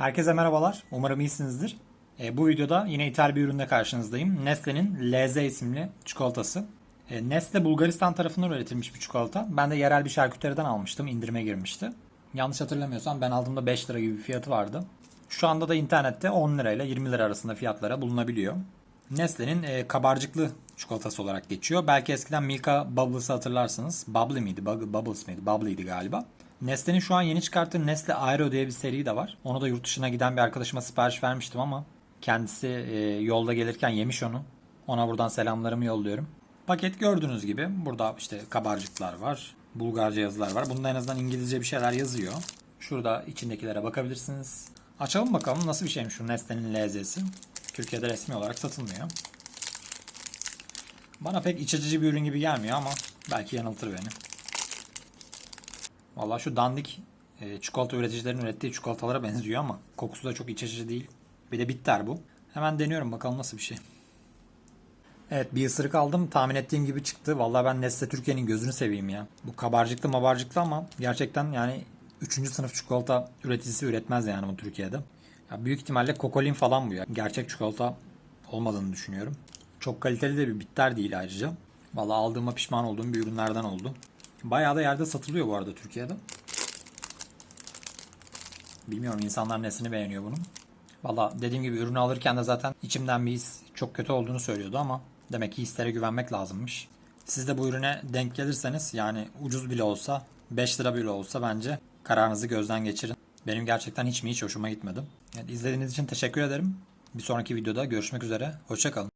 Herkese merhabalar. Umarım iyisinizdir. E, bu videoda yine ithal bir ürünle karşınızdayım. Nestle'nin LZ isimli çikolatası. E, Nestle Bulgaristan tarafından üretilmiş bir çikolata. Ben de yerel bir şarküteriden almıştım. İndirime girmişti. Yanlış hatırlamıyorsam ben aldığımda 5 lira gibi bir fiyatı vardı. Şu anda da internette 10 lirayla 20 lira arasında fiyatlara bulunabiliyor. Nestle'nin e, kabarcıklı çikolatası olarak geçiyor. Belki eskiden Milka Bubbles'ı hatırlarsınız. Bubbly miydi? Bubbles mıydı? Bubbly'ydi galiba. Nestle'nin şu an yeni çıkarttığı Nestle Aero diye bir seri de var. Onu da yurt dışına giden bir arkadaşıma sipariş vermiştim ama kendisi e, yolda gelirken yemiş onu. Ona buradan selamlarımı yolluyorum. Paket gördüğünüz gibi burada işte kabarcıklar var. Bulgarca yazılar var. Bunda en azından İngilizce bir şeyler yazıyor. Şurada içindekilere bakabilirsiniz. Açalım bakalım nasıl bir şeymiş şu Nestle'nin LZ'si. Türkiye'de resmi olarak satılmıyor. Bana pek iç bir ürün gibi gelmiyor ama belki yanıltır beni. Valla şu dandik e, çikolata üreticilerin ürettiği çikolatalara benziyor ama kokusu da çok iç açıcı değil. Bir de bitter bu. Hemen deniyorum bakalım nasıl bir şey. Evet bir ısırık aldım. Tahmin ettiğim gibi çıktı. Vallahi ben Nestle Türkiye'nin gözünü seveyim ya. Bu kabarcıklı mabarcıklı ama gerçekten yani 3. sınıf çikolata üreticisi üretmez yani bu Türkiye'de. Ya büyük ihtimalle kokolin falan bu ya. Gerçek çikolata olmadığını düşünüyorum. Çok kaliteli de bir bitter değil ayrıca. Vallahi aldığıma pişman olduğum bir ürünlerden oldu. Bayağı da yerde satılıyor bu arada Türkiye'de. Bilmiyorum insanlar nesini beğeniyor bunun. Valla dediğim gibi ürünü alırken de zaten içimden bir his çok kötü olduğunu söylüyordu ama demek ki hislere güvenmek lazımmış. Siz de bu ürüne denk gelirseniz yani ucuz bile olsa 5 lira bile olsa bence kararınızı gözden geçirin. Benim gerçekten hiç mi hiç hoşuma gitmedi. Yani izlediğiniz için teşekkür ederim. Bir sonraki videoda görüşmek üzere. Hoşçakalın.